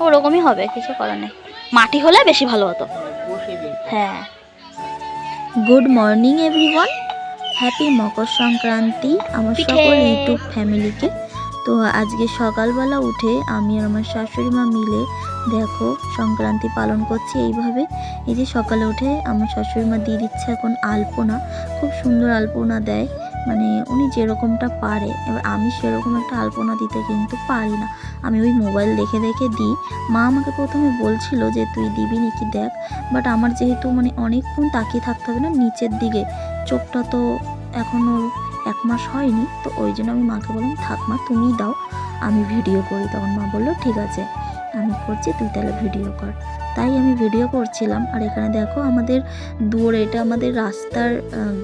ওরকমই হবে কিছু করার নেই। মাটি হলে বেশি ভালো হতো। হ্যাঁ। Good morning everyone. Happy Makar Sankranti আমার। সকল ইউটিউব ফ্যামিলিকে। তো আজকে সকালবেলা উঠে আমি আর আমার শাশুড়ি মা মিলে দেখো সংক্রান্তি পালন করছি এইভাবে। এই যে সকালে উঠে আমার শাশুড়ি মা দিয়ে দিচ্ছে এখন আলপনা খুব সুন্দর আলপনা দেয়। মানে উনি যেরকমটা পারে। এবার আমি সেরকম একটা আলপনা দিতে কিন্তু পারি না। আমি ওই মোবাইল দেখে দেখে দিই। মা আমাকে প্রথমে বলছিল যে, তুই দিবি নাকি দেখ? বাট আমার যেহেতু মানে অনেকক্ষণ তাকিয়ে থাকতে হবে না, নিচের দিকে। চোখটা তো এখনও এক মাস হয়নি, তো ওই জন্য আমি মাকে বললাম, থাক মা, তুমিই দাও। আমি ভিডিও করি। তখন মা বলল, ঠিক আছে, আমি করছি, তুই তাহলে ভিডিও কর। তাই আমি ভিডিও করছিলাম। আর এখানে দেখো আমাদের দুয়ারে, এটা আমাদের রাস্তার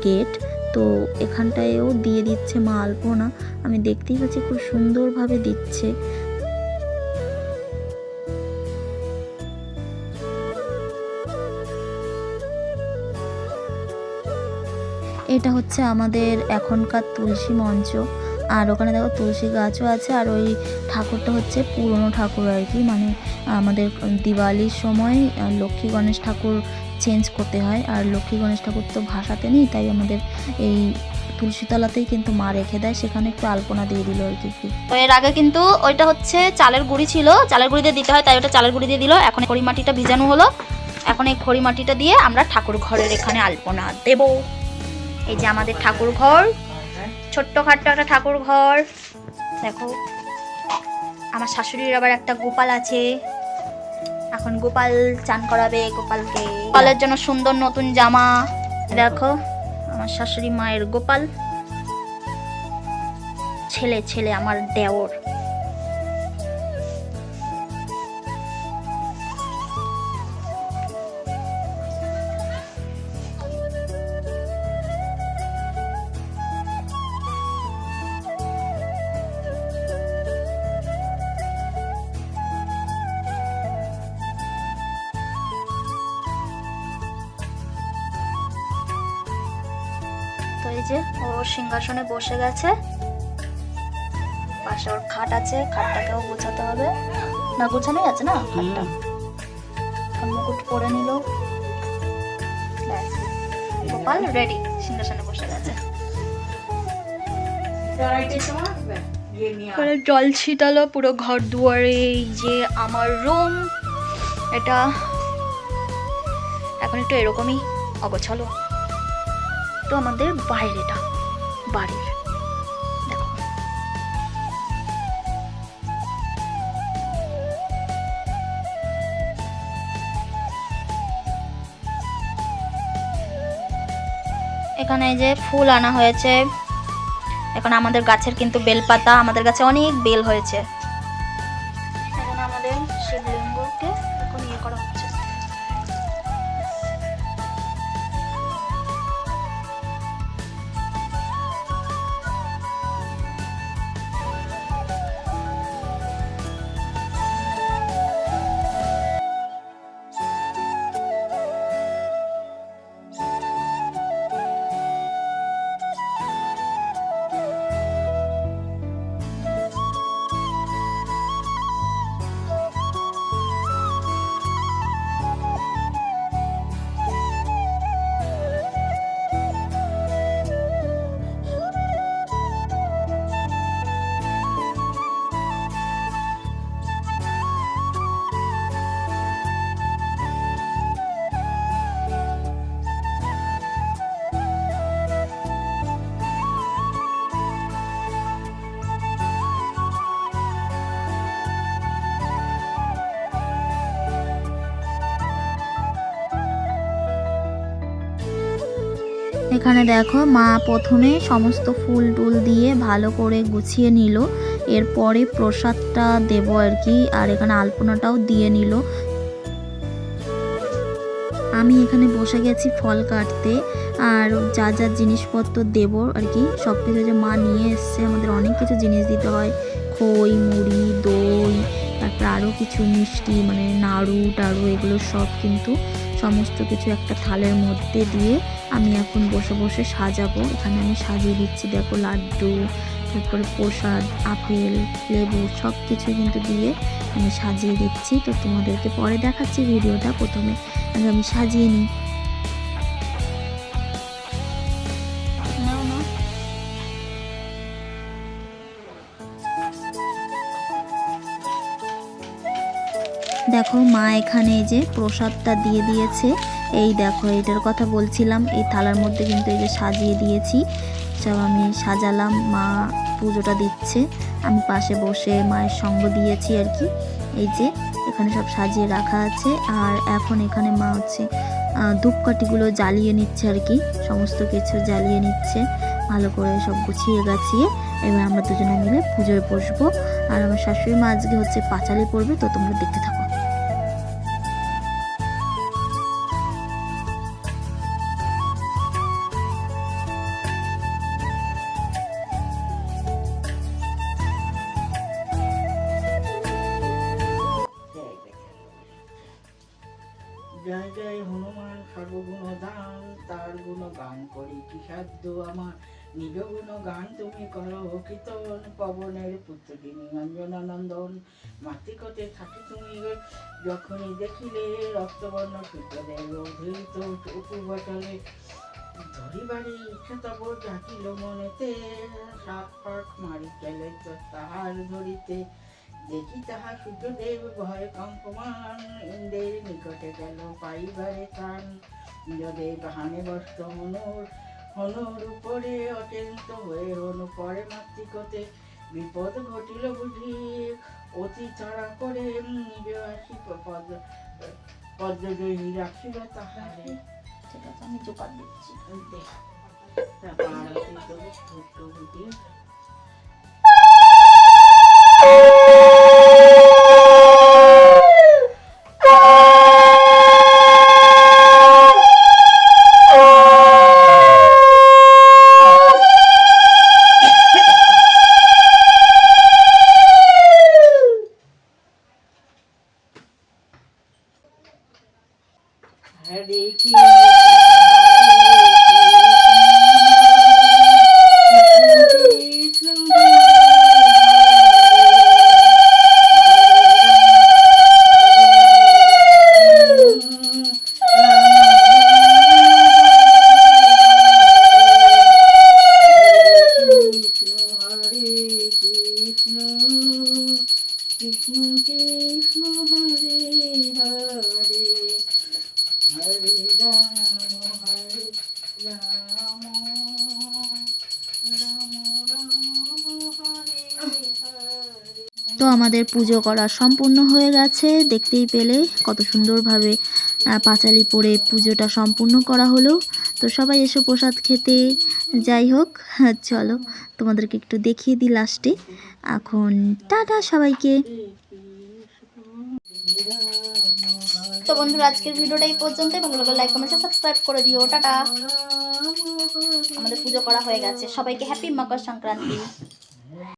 গেট তো এখানটায়ও দিয়ে দিচ্ছে মা আলপনা। আমি দেখতেই পাচ্ছি খুব সুন্দরভাবে দিচ্ছে। এটা হচ্ছে আমাদের এখনকার তুলসী মঞ্চ। আর ওখানে দেখো তুলসী গাছও আছে, আর ওই ঠাকুরটা হচ্ছে পুরনো ঠাকুর আর কি। মানে আমাদের দিওয়ালির সময় লক্ষ্মী গণেশ ঠাকুর চেঞ্জ করতে হয়। আর লক্ষ্মী গণেশ ঠাকুর তো ভাষাতে নেই, তাই আমাদের এই তুলসীতলাতেই কিন্তু মা রেখে দেয়। সেখানে একটু আলপনা দিয়ে দিল আর কি তো এর আগে কিন্তু ওইটা হচ্ছে চালের গুঁড়ি ছিল, চালের গুঁড়ি দিয়ে দিতে হয়, তাই ওটা চালের গুঁড়ি দিয়ে দিল। এখন খড়ি মাটিটা ভিজানো হলো। এখন এই খড়ি মাটিটা দিয়ে আমরা ঠাকুর ঘরের এখানে আলপনা দেব। এই যে আমাদের ঠাকুর ঘর ছোট্ট খাট্ট একটা ঠাকুর ঘর। দেখো, আমার শাশুড়ির আবার একটা গোপাল আছে। এখন গোপাল চান করাবে গোপালকে। গোপালের জন্য সুন্দর নতুন জামা। দেখো আমার শাশুড়ি মায়ের গোপাল। ছেলে ছেলে আমার দেওর। এই যে ও সিংহাসনে বসে গেছে। পাশে ওর খাট আছে খাটটাকেও গোছাতে হবে। না গোছানোই আছে না খাটটা? মুকুট পরে নিল। গোপাল রেডি সিংহাসনে বসে গেছে। জল ছিটালো পুরো ঘর দুয়ারে এই যে আমার রুম এটা এখন একটু এরকমই অগোছালো। তো আমাদের বাইরেটা, বাড়ির। দেখো। এখানে যে ফুল আনা হয়েছে। এখন আমাদের গাছের কিন্তু বেলপাতা, আমাদের গাছে অনেক বেল হয়েছে। এখানে আমাদের শিবলিঙ্গকে এখন ইয়ে করা এখানে দেখো মা প্রথমে সমস্ত ফুল টুল দিয়ে ভালো করে গুছিয়ে নিল। এরপরে প্রসাদটা দেব আর কি, আর এখানে আলপনাটাও দিয়ে নিল। আমি এখানে বসে গেছি ফল কাটতে, আর যা যা জিনিসপত্র দেব আর কি সব কিছু যে মা নিয়ে এসছে, আমাদের অনেক কিছু জিনিস দিতে হয়। খই, মুড়ি, দই, তারপর আরও কিছু মিষ্টি মানে নাড়ু, টাড়ু, এগুলো সব কিন্তু সমস্ত কিছু একটা থালের মধ্যে দিয়ে আমি এখন বসে বসে সাজাবো। এখানে আমি সাজিয়ে দিচ্ছি, দেখো লাড্ডু, তারপরে প্রসাদ, আপেল, লেবু সব কিছু কিন্তু দিয়ে আমি সাজিয়ে দিচ্ছি। তো তোমাদেরকে পরে দেখাচ্ছি ভিডিওটা। প্রথমে আমি সাজিয়ে নিই। দেখো মা এখানে এই যে প্রসাদটা দিয়ে দিয়েছে। এই দেখো, এটার কথা বলছিলাম, এই থালার মধ্যে কিন্তু এই যে সাজিয়ে দিয়েছি। সব আমি সাজালাম, মা পুজোটা দিচ্ছে। আমি পাশে বসে মায়ের সঙ্গ দিয়েছি আর কি। এই যে এখানে সব সাজিয়ে রাখা আছে, আর এখন এখানে মা হচ্ছে ধূপকাঠিগুলো জ্বালিয়ে নিচ্ছে আর কি। সমস্ত কিছু জ্বালিয়ে নিচ্ছে, ভালো করে সব গুছিয়ে গাছিয়ে। এবার আমরা দুজনে মিলে পুজোয় বসবো। আর আমার শাশুড়ি মা আজকে হচ্ছে পাঁচালি পড়বে তো তোমরা দেখতে থাকো। জয় জয় হনুমান সর্বগুণ দান তার গুণ গান করি কি সাধ্য আমার। নিজ গুণ গান তুমি করো কীর্তন, পবনের পুত্র যিনি অঞ্জনা নন্দন। মাতৃকতে থাকি তুমি যখনই দেখিলে রক্তবর্ণ সূত্রদের ধৃত উপবচলে ধরিবারে ইচ্ছা তব জাতিল মনেতে সাত পাক মারি গেলে তাহার ধরিতে। দেখি তাহা সূর্যদেব ভয় কম্পমান ইন্দ্রের নিকটে গেল পাইবারে হানে বস্ত হনুর হনুর উপরে অত্যন্ত হয়ে হনু পরে মাতৃকতে বিপদ ঘটিল বুঝি অতি তাড়া করে নিজ আসি পদ পদ্মজয়ী রাখিল তাহারে ঠিক আছে আমি জোপার দিচ্ছি দেখ তো আমাদের পুজো করা সম্পূর্ণ হয়ে গেছে। দেখতেই পেলে কত সুন্দরভাবে পাঁচালি পরে পুজোটা সম্পূর্ণ করা হলো। তো সবাই এসে প্রসাদ খেতে। যাই হোক, চলো তোমাদেরকে একটু দেখিয়ে দিই লাস্টে। এখন টাটা সবাইকে। তো বন্ধুরা, আজকের ভিডিওটা এই পর্যন্তই। ভালো লাগলে লাইক কমেন্ট সাবস্ক্রাইব করে দিও। টাটা। আমাদের পুজো করা হয়ে গেছে। সবাইকে হ্যাপি মকর সংক্রান্তি।